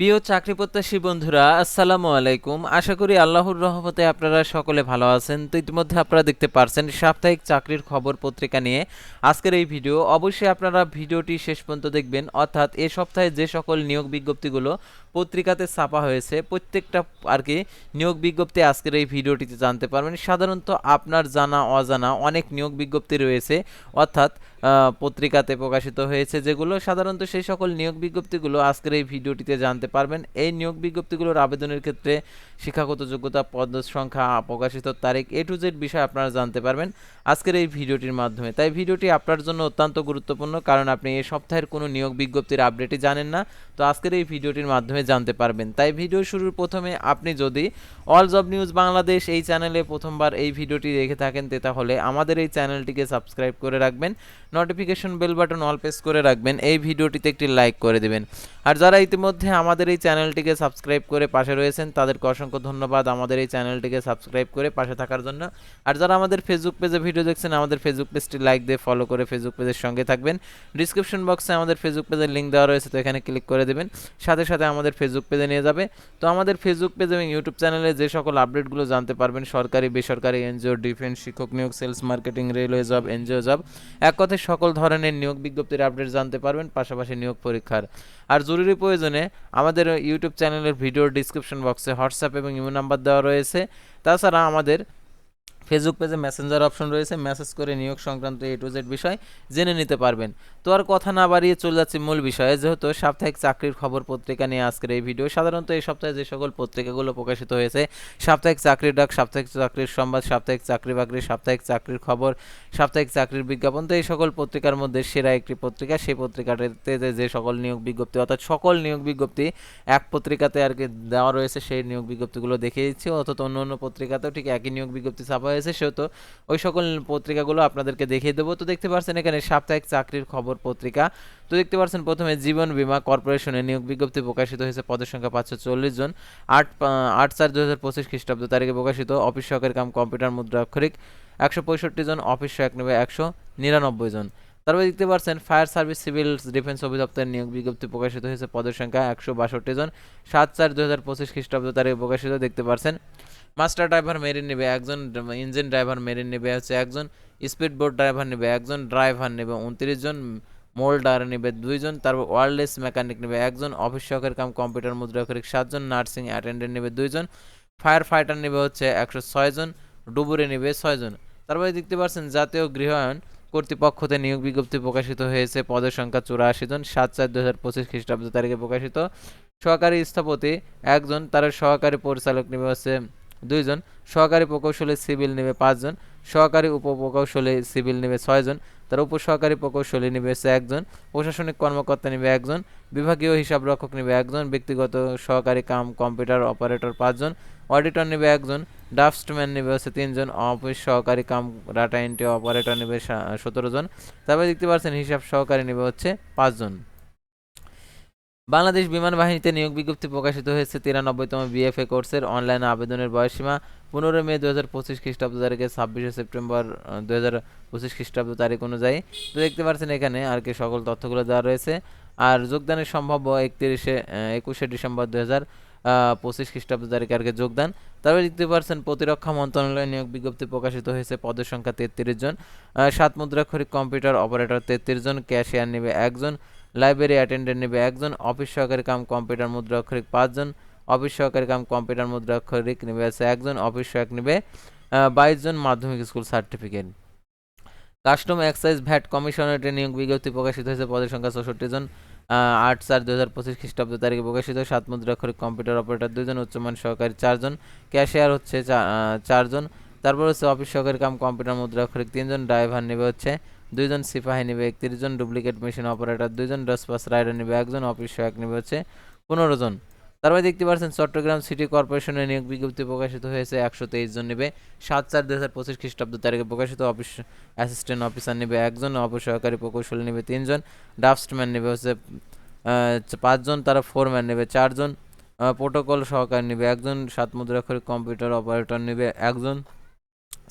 প্রিয় চাকরি প্রত্যাশী বন্ধুরা, আসসালামু আলাইকুম। আশা করি আল্লাহর রহমতে আপনারা সকলে ভালো আছেন। তো ইতিমধ্যে আপনারা দেখতে পারছেন সাপ্তাহিক চাকরির খবর পত্রিকা নিয়ে আজকের এই ভিডিও। অবশ্যই আপনারা ভিডিওটি শেষ পর্যন্ত দেখবেন। অর্থাৎ এ সপ্তাহে যে সকল নিয়োগ বিজ্ঞপ্তিগুলো পত্রিকাতে ছাপা হয়েছে। প্রত্যেকটা আর কি নিয়োগ বিজ্ঞপ্তি আজকের এই ভিডিওটিতে জানতে পারবেন। সাধারণত আপনার জানা, অজানা অনেক নিয়োগ বিজ্ঞপ্তি রয়েছে। অর্থাৎ পত্রিকাতে প্রকাশিত হয়েছে যেগুলো সাধারণত সেই সকল নিয়োগ বিজ্ঞপ্তিগুলো আজকের এই ভিডিওটিতে জানতে পারবেন। এই নিয়োগ বিজ্ঞপ্তিগুলোর আবেদনের ক্ষেত্রে শিক্ষাগত যোগ্যতা, পদ সংখ্যা, প্রকাশিত তারিখ এ টু জেড বিষয় আপনারা জানতে পারবেন আজকের এই ভিডিওটির মাধ্যমে। তাই ভিডিওটি আপনার জন্য অত্যন্ত গুরুত্বপূর্ণ কারণ আপনি এই সপ্তাহের কোনো নিয়োগ বিজ্ঞপ্তির আপডেটই জানেন না। তো আজকের এই ভিডিওটির মাধ্যমে জানতে পারবেন। তাই ভিডিও শুরুর প্রথমে আপনি যদি অল জব নিউজ বাংলাদেশ এই চ্যানেলে প্রথমবার এই ভিডিওটি দেখে থাকেন তাহলে আমাদের এই চ্যানেলটিকে সাবস্ক্রাইব করে রাখবেন notification bell button all press করে রাখবেন, এই ভিডিওটিতে একটি লাইক করে দেবেন। আর যারা ইতিমধ্যে আমাদের এই চ্যানেলটিকে সাবস্ক্রাইব করে পাশে রয়েছেন, তাদেরকে অসংখ্য ধন্যবাদ আমাদের এই চ্যানেলটিকে সাবস্ক্রাইব করে পাশে থাকার জন্য। আর যারা আমাদের ফেসবুক পেজে ভিডিও দেখছেন, আমাদের ফেসবুক পেজটি লাইক দিয়ে ফলো করে ফেসবুক পেজের সঙ্গে থাকবেন। ডিসক্রিপশন বক্সে আমাদের ফেসবুক পেজের লিঙ্ক দেওয়া রয়েছে, তো এখানে ক্লিক করে দেবেন। সাথে সাথে আমাদের ফেসবুক পেজে নিয়ে যাবে। তো আমাদের ফেসবুক পেজ এবং ইউটিউব চ্যানেলে যে সকল আপডেটগুলো জানতে পারবেন, সরকারি, বেসরকারি এনজিও ডিফেন্স শিক্ষক নিয়োগ sales marketing railway job NGO job এক কথায় সকল ধরনের নিয়োগ বিজ্ঞপ্তির আপডেট জানতে পারবেন, পাশাপাশি নিয়োগ পরীক্ষার। আর জরুরি প্রয়োজনে আমাদের ইউটিউব চ্যানেলের ভিডিওর ডিসক্রিপশন বক্সে হোয়াটসঅ্যাপ এবং ইমো নাম্বার দেওয়া রয়েছে। তাছাড়া আমাদের ফেসবুক পেজে মেসেঞ্জার অপশন রয়েছে মেসেজ করে নিয়োগ সংক্রান্ত এ টু জেড বিষয় জেনে নিতে পারবেন। তো আর কথা না বাড়িয়ে চলে যাচ্ছি মূল বিষয়ে, যেহেতু সাপ্তাহিক চাকরির খবর পত্রিকা নিয়ে আজকের এই ভিডিও সাধারণত এই সপ্তাহে যে সকল পত্রিকাগুলো প্রকাশিত হয়েছে, সাপ্তাহিক চাকরির ডাক, সাপ্তাহিক চাকরির সংবাদ, সাপ্তাহিক চাকরি বাকরি, সাপ্তাহিক চাকরির খবর, সাপ্তাহিক চাকরির বিজ্ঞাপন, তো এই সকল পত্রিকার মধ্যে সেরা একটি পত্রিকা, সেই পত্রিকাটিতে যে- সকল নিয়োগ বিজ্ঞপ্তি, অর্থাৎ সকল নিয়োগ বিজ্ঞপ্তি এক পত্রিকাতে আর কি দেওয়া রয়েছে, সেই নিয়োগ বিজ্ঞপ্তিগুলো দেখিয়ে দিচ্ছি। অর্থাৎ অন্য অন্য পত্রিকাতেও ঠিক একই নিয়োগ বিজ্ঞপ্তি ছাপা হয়েছে। সেহেতু ওই সকল পত্রিকাগুলো আপনাদেরকে দেখিয়ে দেবো। তো দেখতে পাচ্ছেন এখানে সাপ্তাহিক চাকরির খবর পত্রিকা। তো দেখতে পাচ্ছেন প্রথমে জীবন বীমা কর্পোরেশনের নিয়োগ বিজ্ঞপ্তি প্রকাশিত হয়েছে পদের সংখ্যা পাঁচশো চল্লিশ জন। আট আট চার দু হাজার পঁচিশ খ্রিস্টাব্দ তারিখে প্রকাশিত। অফিস সহকারী কাম কম্পিউটার মুদ্রা অক্ষরিক একশো পঁয়ষট্টি জন, অফিস সহায়ক নেবে একশো নিরানব্বই জন। তারপরে দেখতে পাচ্ছেন ফায়ার সার্ভিস, সিভিল ডিফেন্স অধিদপ্তরের নিয়োগ বিজ্ঞপ্তি প্রকাশিত হয়েছে পদের সংখ্যা একশো বাষট্টি জন, সাত চার দু হাজার পঁচিশ খ্রিস্টাব্দ তারিখে প্রকাশিত। দেখতে পাচ্ছেন মাস্টার ড্রাইভার মেরিন নেবে, একজন ইঞ্জিন ড্রাইভার মেরিন নেবে, হচ্ছে একজন স্পিড বোট ড্রাইভার নেবে, একজন ড্রাইভার নেবে, উনত্রিশ জন মোল্ডার নেবে দুইজন তারপর ওয়ারলেস মেকানিক নেবে, একজন অফিস সহকারী কাম, কম্পিউটার মুদ্রা মুদ্রাক্ষরিক সাতজন নার্সিং অ্যাটেন্ডেন্ট নেবে দুইজন ফায়ার ফাইটার নেবে, হচ্ছে একশো ছয়জন ডুবুরে নেবে ছয়জন তারপরে দেখতে পাচ্ছেন জাতীয় গৃহায়ন কর্তৃপক্ষতে নিয়োগ বিজ্ঞপ্তি প্রকাশিত হয়েছে, পদের সংখ্যা চুরাশি জন, সাত চার দু হাজার পঁচিশ খ্রিস্টাব্দ তারিখে প্রকাশিত। সহকারী স্থপতি একজন, তার সহকারী পরিচালক নেবে, হচ্ছে দুইজন, সহকারী প্রকৌশলী সিভিল নেবে পাঁচজন, সহকারী উপপ্রকৌশলী সিভিল নেবে ছয়জন, তার উপসহকারী প্রকৌশলী নেবে একজন, প্রশাসনিক কর্মকর্তা নেবে একজন, বিভাগীয় হিসাব রক্ষক নেবে একজন, ব্যক্তিগত সহকারী কাম, কম্পিউটার অপারেটর পাঁচজন, অডিটর নেবে একজন, ড্রাফটসম্যান নেবে হচ্ছে তিনজন, অফিস সহকারী কাম, ডাটা এন্ট্রি অপারেটর নেবে সতেরো জন, তারপরে দেখতে পাচ্ছেন হিসাব সহকারী নেবে হচ্ছে পাঁচজন। বাংলাদেশ বিমান বাহিনীতে নিয়োগ বিজ্ঞপ্তি প্রকাশিত হয়েছে তিরানব্বইতম বিএফএ কোর্সের অনলাইনে আবেদনের বয়সীমা পনেরোই মে দু হাজার পঁচিশ খ্রিস্টাব্দ তারিখে ছাব্বিশে সেপ্টেম্বর দু হাজার পঁচিশ খ্রিস্টাব্দ তারিখ অনুযায়ী। তো দেখতে পাচ্ছেন এখানে আর কি সকল তথ্যগুলো দেওয়া রয়েছে। আর যোগদানের সম্ভাব্য একত্রিশে একুশে ডিসেম্বর দু হাজার পঁচিশ খ্রিস্টাব্দ তারিখে আর কি যোগদান। তারপরে দেখতে পাচ্ছেন প্রতিরক্ষা মন্ত্রণালয় নিয়োগ বিজ্ঞপ্তি প্রকাশিত হয়েছে পদের সংখ্যা তেত্রিশ জন সাত মুদ্রাক্ষরিক কম্পিউটার অপারেটর তেত্রিশ জন, ক্যাশিয়ার নেবে একজন লাইব্রেরি অ্যাটেন্ডেন্ট নেবে একজন, অফিস সহকারী কাম কম্পিউটার মুদ্রা অক্ষরিক পাঁচজন, অফিস সহকারী কাম কম্পিউটার মুদ্রা অক্ষরিক নেবে আছে একজন, অফিস সহায়ক নেবে বাইশ জন মাধ্যমিক school certificate. Custom excise VAT কমিশনারেটের নিয়োগ বিজ্ঞপ্তি প্রকাশিত হয়েছে, পদের সংখ্যা চৌষট্টি জন আট চার দু হাজার পঁচিশ খ্রিস্টাব্দ তারিখে প্রকাশিত, সাত মুদ্রা অক্ষরিক কম্পিউটার অপারেটর দুজন উচ্চমান সহকারী চারজন, ক্যাশিয়ার হচ্ছে চারজন, তারপর হচ্ছে অফিস সহকারী কাম কম্পিউটার মুদ্রা অক্ষরিক তিনজন, ড্রাইভার নেবে হচ্ছে দুইজন সিপাহী নেবে একত্রিশ জন ডুপ্লিকেট মেশিন অপারেটর দুইজন ডসপাস রাইডার নেবে, একজন অফিস সহায়ক নেবে, হচ্ছে পনেরো জন। তারপরে দেখতে পাচ্ছেন চট্টগ্রাম সিটি কর্পোরেশনের নিয়োগ বিজ্ঞপ্তি প্রকাশিত হয়েছে, একশো তেইশ জন নেবে। সাত চার দু হাজার পঁচিশ খ্রিস্টাব্দ তারিখে প্রকাশিত অফিস অ্যাসিস্ট্যান্ট অফিসার নেবে, একজন অফিস সহকারী প্রকৌশলী নেবে, তিনজন ড্রাফটসম্যান নেবে, হচ্ছে পাঁচজন, তারা ফোরম্যান নেবে, চারজন প্রোটোকল সহকারী নেবে, একজন সাত মুদ্রাক্ষরিক কম্পিউটার অপারেটর নেবে, একজন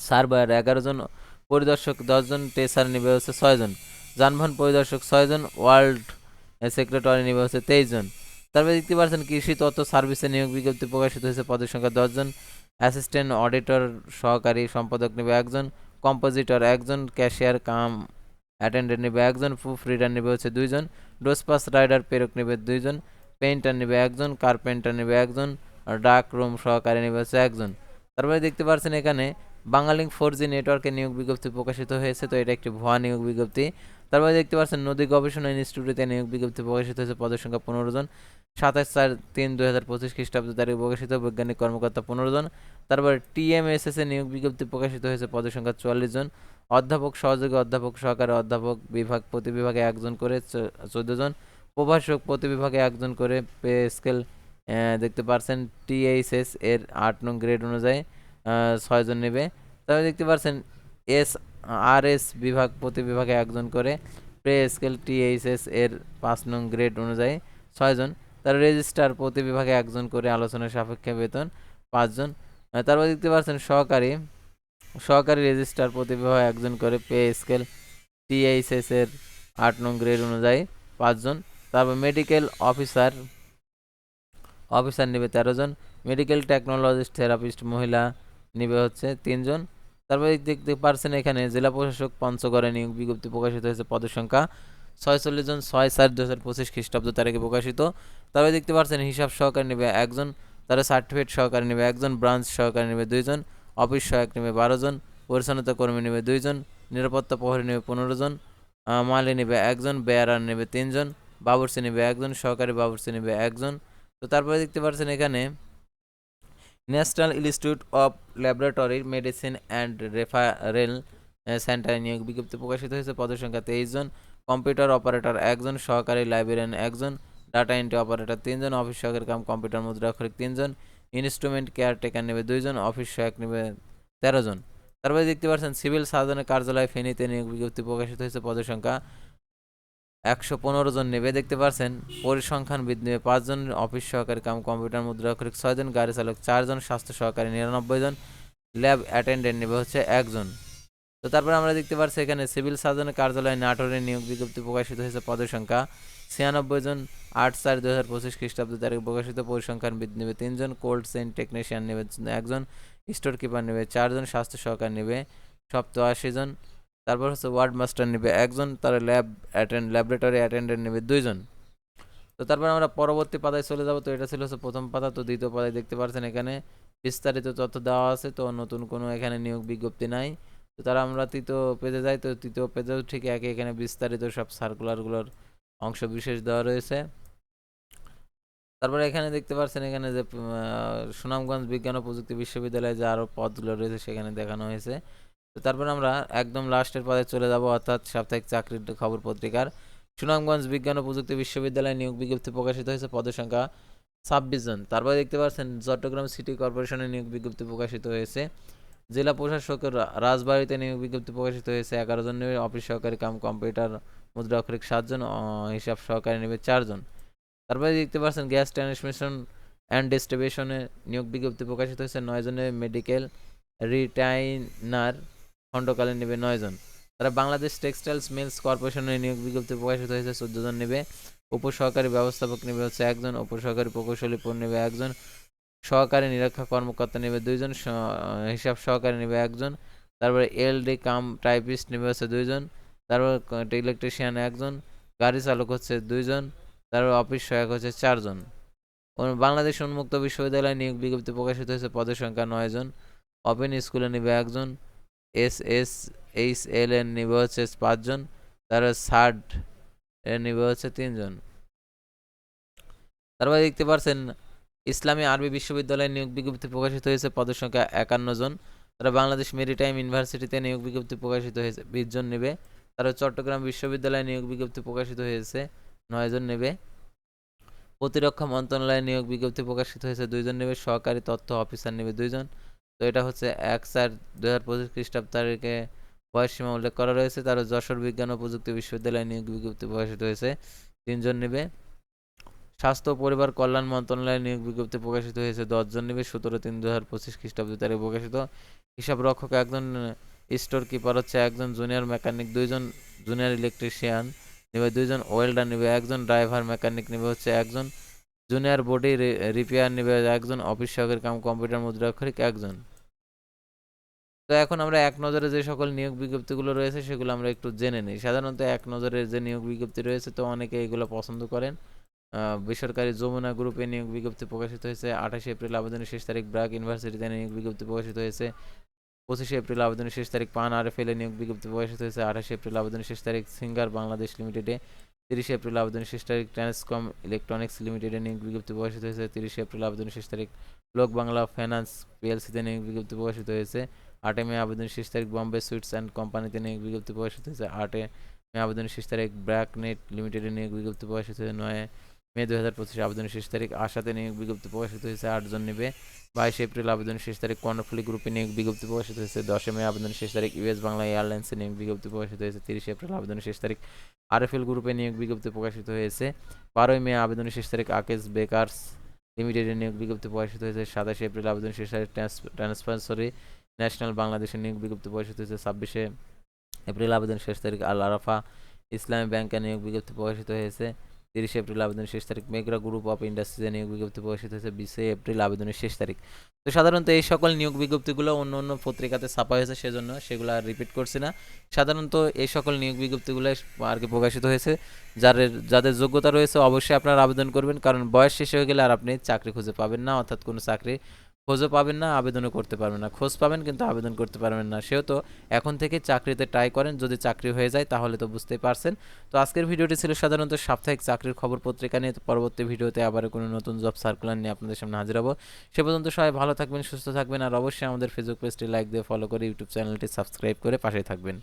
সার্ভার এগারো জন পরিদর্শক দশজন টেসার নেবে হচ্ছে ছয়জন। যানবাহন পরিদর্শক ছয়জন, ওয়ার্ল্ড সেক্রেটারি নেবে হচ্ছে তেইশ জন তারপরে দেখতে পাচ্ছেন কৃষি তত্ত্ব সার্ভিসে নিয়োগ বিজ্ঞপ্তি প্রকাশিত হয়েছে পদের সংখ্যা দশজন। অ্যাসিস্ট্যান্ট অডিটর সহকারী সম্পাদক নেবে একজন, কম্পোজিটর একজন, ক্যাশিয়ার কাম অ্যাটেন্ডেন্ট নেবে একজন, প্রুফ রিডার নেবে হচ্ছে দুইজন ডোসপাস রাইডার প্রেরক নেবে দুইজন, পেইন্টার নেবে একজন, কার্পেন্টার নেবে একজন, ডাক রুম সহকারী নেবে হচ্ছে একজন। তারপরে দেখতে পাচ্ছেন এখানে বাংলালিংক ফোর জি নেটওয়ার্কে নিয়োগ বিজ্ঞপ্তি প্রকাশিত হয়েছে, তো এটা একটি ভুয়া নিয়োগ বিজ্ঞপ্তি। তারপরে দেখতে পাচ্ছেন, নদী গবেষণা ইনস্টিটিউটে নিয়োগ বিজ্ঞপ্তি প্রকাশিত হয়েছে, পদের সংখ্যা পনেরো জন। সাতাশ চার তিন দুই হাজার পঁচিশ খ্রিস্টাব্দ তারিখ প্রকাশিত, বৈজ্ঞানিক কর্মকর্তা পনেরো জন। তারপর টিএমএসএস এ নিয়োগ বিজ্ঞপ্তি প্রকাশিত হয়েছে, পদের সংখ্যা চুয়াল্লিশ জন। অধ্যাপক সহযোগী, অধ্যাপক সহকারী, অধ্যাপক বিভাগ প্রতি বিভাগে একজন করে চোদ্দ জন। প্রভাষক প্রতি বিভাগে একজন করে পে স্কেল দেখতে পারছেন টিএইচএস এর আট নং গ্রেড অনুযায়ী। ছয়জন নেবে। তারপরে দেখতে পারছেন, এস আর এস বিভাগ, প্রতি বিভাগে একজন করে। প্রে স্কেল টিএইচএস এর পাঁচ নং গ্রেড অনুযায়ী ছয়জন। তার রেজিস্ট্রার প্রতি বিভাগে একজন করে আলোচনা সাপেক্ষে বেতন পাঁচজন। তারপর দেখতে পাচ্ছেন সহকারী সহকারী রেজিস্ট্রার প্রতি বিভাগে একজন করে পে স্কেল টিএইচএস এর আট নং গ্রেড অনুযায়ী পাঁচজন। তারপর মেডিকেল অফিসার অফিসার নেবে তেরো জন। মেডিকেল টেকনোলজিস্ট, থেরাপিস্ট, মহিলা নেবে হচ্ছে তিনজন। তারপরে দেখতে পারছেন এখানে জেলা প্রশাসক পঞ্চগড়ে নিয়োগ বিজ্ঞপ্তি প্রকাশিত হয়েছে পদের সংখ্যা ছয়চল্লিশ জন ছয় চার দু হাজার পঁচিশ খ্রিস্টাব্দ তারিখে প্রকাশিত। তারপরে দেখতে পারছেন হিসাব সহকারী নেবে একজন তারা সার্টিফিকেট সহকারী নেবে একজন ব্রাঞ্চ সহকারী নেবে দুইজন অফিস সহায়ক নেবে বারো জন, পরিচ্ছন্নতা কর্মী নেবে দুইজন, নিরাপত্তা প্রহরী নেবে পনেরো জন মালি নেবে একজন বেয়ারার নেবে তিনজন, বাবুর্চি নেবে একজন, সহকারী বাবুর্চি নেবে একজন। তো তারপরে দেখতে পাচ্ছেন এখানে national institute of laboratory medicine and referral সেন্টারে নিয়োগ বিজ্ঞপ্তি প্রকাশিত হয়েছে পদের সংখ্যা তেইশ জন কম্পিউটার অপারেটর, একজন সহকারী লাইব্রেরিয়ান, একজন ডাটা এন্ট্রি অপারেটর, তিনজন অফিস সহকারী কাম কম্পিউটার মুদ্রাক্ষরিক, তিনজন ইনস্ট্রুমেন্ট কেয়ারটেকার নেবে, দুইজন অফিস সহায়ক নেবে, তেরো জন। তারপরে দেখতে পাচ্ছেন, সিভিল সার্জনের কার্যালয় ফেনীতে নিয়োগ বিজ্ঞপ্তি প্রকাশিত হয়েছে পদের সংখ্যা একশো পনেরো জন নেবে, দেখতে পাচ্ছেন পরিসংখ্যান নেবে পাঁচজন অফিস সহকারী কাম কম্পিউটার মুদ্রাক্ষরিক ছয়জন গাড়ি চালক, চারজন স্বাস্থ্য সহকারী নিরানব্বই জন ল্যাব অ্যাটেন্ডেন্ট নেবে, হচ্ছে একজন। তো তারপরে আমরা দেখতে পাচ্ছি এখানে সিভিল সার্জনের কার্যালয়ে নাটোরে নিয়োগ বিজ্ঞপ্তি প্রকাশিত হয়েছে পদের সংখ্যা। ছিয়ানব্বই জন আট চার দু হাজার পঁচিশ খ্রিস্টাব্দ তারিখ প্রকাশিত পরিসংখ্যান বিদ নেবে তিনজন কোল্ড চেইন টেকনিশিয়ান নেবে, একজন স্টোর কিপার নেবে, চারজন স্বাস্থ্য সহকারী নেবে সপ্তআশি জন তারপর হচ্ছে ওয়ার্ড মাস্টার নেবে একজন, তার ল্যাব অ্যাটেন্ড ল্যাবরেটরি অ্যাটেন্ডেন্ট নেবে দুইজন। তো তারপর আমরা পরবর্তী পাতায় চলে যাব। তো এটা ছিল হচ্ছে প্রথম পাতা। তো দ্বিতীয় পাতায় দেখতে পাচ্ছেন এখানে বিস্তারিত তথ্য দেওয়া আছে। তো নতুন কোনো এখানে নিয়োগ বিজ্ঞপ্তি নাই। তো তারা আমরা তৃতীয় পেজে যাই। তো তৃতীয় পেজেও ঠিক একই এখানে বিস্তারিত সব সার্কুলারগুলোর অংশ বিশেষ দেওয়া রয়েছে। তারপরে এখানে দেখতে পাচ্ছেন এখানে যে সুনামগঞ্জ বিজ্ঞান ও প্রযুক্তি বিশ্ববিদ্যালয়ে যে আরও পদগুলো রয়েছে সেখানে দেখানো হয়েছে। তো তারপর আমরা একদম লাস্টের পদে চলে যাব, অর্থাৎ সাপ্তাহিক চাকরির খবর পত্রিকার। সুনামগঞ্জ বিজ্ঞান ও প্রযুক্তি বিশ্ববিদ্যালয়ে নিয়োগ বিজ্ঞপ্তি প্রকাশিত হয়েছে, পদের সংখ্যা ছাব্বিশ জন। তারপরে দেখতে পাচ্ছেন, চট্টগ্রাম সিটি কর্পোরেশনে নিয়োগ বিজ্ঞপ্তি প্রকাশিত হয়েছে। জেলা প্রশাসকের রাজবাড়িতে নিয়োগ বিজ্ঞপ্তি প্রকাশিত হয়েছে, এগারো জন নেবে অফিস সহকারী কাম কম্পিউটার মুদ্রা অক্ষরিক সাতজন হিসাব সহকারী নেবে চারজন তারপরে দেখতে পাচ্ছেন, গ্যাস ট্রান্সমিশন অ্যান্ড ডিস্ট্রিবিউশনে নিয়োগ বিজ্ঞপ্তি প্রকাশিত হয়েছে, নয় জনের মেডিকেল রিটাইনার খণ্ডকালীন নেবে নয় জন। তারা বাংলাদেশ টেক্সটাইলস মিলস কর্পোরেশনের নিয়োগ বিজ্ঞপ্তি প্রকাশিত হয়েছে, চোদ্দ জন নেবে। উপসহকারী ব্যবস্থাপক নেবে হচ্ছে একজন, উপসহকারী প্রকৌশলী পর নেবে একজন, সহকারী নিরীক্ষা কর্মকর্তা নেবে দুইজন হিসাব সহকারী নেবে একজন, তারপরে এলডি কাম টাইপিস্ট নেবে হচ্ছে দুইজন, তারপর ইলেকট্রিশিয়ান একজন, গাড়ি চালক হচ্ছে দুইজন, তারপর অফিস সহায়ক হচ্ছে চারজন। বাংলাদেশ উন্মুক্ত বিশ্ববিদ্যালয়ে নিয়োগ বিজ্ঞপ্তি প্রকাশিত হয়েছে, পদের সংখ্যা নয় জন ওপেন স্কুলে নেবে একজন এস এস এইচ এল এর নিবে হচ্ছে পাঁচজন তারপর সার্ড এর নিবে হচ্ছে তিনজন। তারপরে দেখতে পাচ্ছেন ইসলামী আরবি বিশ্ববিদ্যালয়ে নিয়োগ বিজ্ঞপ্তি প্রকাশিত হয়েছে, পদের সংখ্যা একান্ন জন। তারা বাংলাদেশ মেরিটাইম ইউনিভার্সিটিতে নিয়োগ বিজ্ঞপ্তি প্রকাশিত হয়েছে, বিশ জন নেবে। তারা চট্টগ্রাম বিশ্ববিদ্যালয়ে নিয়োগ বিজ্ঞপ্তি প্রকাশিত হয়েছে, নয় জন নেবে। প্রতিরক্ষা মন্ত্রণালয়ে নিয়োগ বিজ্ঞপ্তি প্রকাশিত হয়েছে দুইজন নেবে। সহকারী তথ্য অফিসার নেবে দুইজন। তো এটা হচ্ছে এক চার দু হাজার পঁচিশ খ্রিস্টাব্দ তারিখে বয়সসীমা উল্লেখ করা রয়েছে। তার যশোর বিজ্ঞান ও প্রযুক্তি বিশ্ববিদ্যালয়ে নিয়োগ বিজ্ঞপ্তি প্রকাশিত হয়েছে। তিনজন নেবে। স্বাস্থ্য পরিবার কল্যাণ মন্ত্রণালয়ে নিয়োগ বিজ্ঞপ্তি প্রকাশিত হয়েছে। দশজন নেবে। সতেরো তিন দু হাজার পঁচিশ খ্রিস্টাব্দ তারিখে প্রকাশিত। হিসাব রক্ষক একজন স্টোর কিপার হচ্ছে একজন জুনিয়র মেকানিক, দুইজন জুনিয়র ইলেকট্রিশিয়ান নেবে, দুইজন ওয়েল্ডার নেবে, একজন ড্রাইভার মেকানিক নেবে, হচ্ছে একজন জুনিয়র বডি রিপেয়ার নিবে একজন, অফিস সহকারী কাম, কম্পিউটার মুদ্রাক্ষরিক একজন। তো এখন আমরা এক নজরে যে সকল নিয়োগ বিজ্ঞপ্তিগুলো রয়েছে, সেগুলো আমরা একটু জেনে নিই। সাধারণত এক নজরের যে নিয়োগ বিজ্ঞপ্তি রয়েছে, তো অনেকে এগুলো পছন্দ করেন। বেসরকারি যমুনা গ্রুপে নিয়োগ বিজ্ঞপ্তি প্রকাশিত হয়েছে, আঠাশে এপ্রিল আবেদনের শেষ তারিখ ব্র্যাক ইউনিভার্সিটিতে নিয়োগ বিজ্ঞপ্তি প্রকাশিত হয়েছে, পঁচিশে এপ্রিল আবেদনের শেষ তারিখ পান আর এফ এল নিয়োগ বিজ্ঞপ্তি প্রকাশিত হয়েছে, আঠাশে এপ্রিল আবেদনের শেষ তারিখ সিঙ্গার বাংলাদেশ লিমিটেডে। তিরিশে এপ্রিল আবেদন শেষ তারিখ ট্রান্সকম ইলেকট্রনিক্স লিমিটেডে নিয়োগ বিজ্ঞপ্তি প্রকাশিত হয়েছে। তিরিশে এপ্রিল আবেদন শেষ তারিখ লোক বাংলা ফাইন্যান্স পিএলসিতে নিয়োগ বিজ্ঞপ্তি প্রকাশিত হয়েছে। আটে মে আবেদন শেষ তারিখ বম্বে সুইটস অ্যান্ড কোম্পানিতে নিয়োগ বিজ্ঞপ্তি প্রকাশিত হয়েছে। আটে মে আবেদন শেষ তারিখ ব্র্যাক নেট লিমিটেডে নিয়োগ বিজ্ঞপ্তি প্রকাশিত হয়েছে। নয় মে দু হাজার পঁচিশে আবেদন শেষ তারিখ আশাতে নিয়োগ বিজ্ঞপ্তি প্রকাশিত হয়েছে। আটজন নেবে। বাইশে এপ্রিল আবেদন শেষ তারিখ কর্ণফুলি গ্রুপে নিয়োগ বিজ্ঞপ্তি প্রকাশিত হয়েছে। দশে মে আবেদন শেষ তারিখ ইউএস বাংলা এয়ারলাইন্সে নিয়োগ বিজ্ঞপ্তি প্রকাশিত হয়েছে। তিরিশে এপ্রিল আবেদনের শেষ তারিখ আরএফএল গ্রুপে নিয়োগ বিজ্ঞপ্তি প্রকাশিত হয়েছে। বারোই মে আবেদনের শেষ তারিখ আকেশ বেকার্স লিমিটেডের নিয়োগ বিজ্ঞপ্তি প্রকাশিত হয়েছে। সাতাশে এপ্রিল আবেদনের শেষ তারিখ ট্রান্সপারেন্সরি ন্যাশনাল বাংলাদেশের নিয়োগ বিজ্ঞপ্তি প্রকাশিত হয়েছে। ছাব্বিশে এপ্রিল আবেদনের শেষ তারিখ আল আরাফা ইসলামী ব্যাংকের নিয়োগ বিজ্ঞপ্তি প্রকাশিত হয়েছে। তিরিশে এপ্রিল আবেদনের শেষ তারিখ। মেঘরা গ্রুপ অফ ইন্ডাস্ট্রিজে নিয়োগ বিজ্ঞপ্তি প্রকাশিত হয়েছে বিশে এপ্রিল আবেদনের শেষ তারিখ। তো সাধারণত এই সকল নিয়োগ বিজ্ঞপ্তিগুলো অন্য অন্য পত্রিকাতে ছাপা হয়েছে, সেজন্য সেগুলো আর রিপিট করছি না। সাধারণত এই সকল নিয়োগ বিজ্ঞপ্তিগুলো আর কি প্রকাশিত হয়েছে। যাদের যাদের যোগ্যতা রয়েছে অবশ্যই আপনারা আবেদন করবেন, কারণ বয়স শেষ হয়ে গেলে আর আপনি চাকরি খুঁজে পাবেন না, অর্থাৎ কোনো চাকরি খোঁজও পাবেন না, আবেদনও করতে পারবেন না। খোঁজ পাবেন কিন্তু আবেদন করতে পারবেন না। সেহেতু এখন থেকে চাকরিতে ট্রাই করেন, যদি চাকরি হয়ে যায় তাহলে তো বুঝতেই পারছেন। তো আজকের ভিডিওটি ছিল সাধারণত সাপ্তাহিক চাকরির খবর পত্রিকা নিয়ে। পরবর্তী ভিডিওতে আবার কোনো নতুন জব সার্কুলার নিয়ে আপনাদের সামনে হাজির হব। সে পর্যন্ত সবাই ভালো থাকবেন, সুস্থ থাকবেন। আর অবশ্যই আমাদের ফেসবুক পেজটি লাইক দিয়ে ফলো করে ইউটিউব চ্যানেলটি সাবস্ক্রাইব করে পাশে থাকবেন।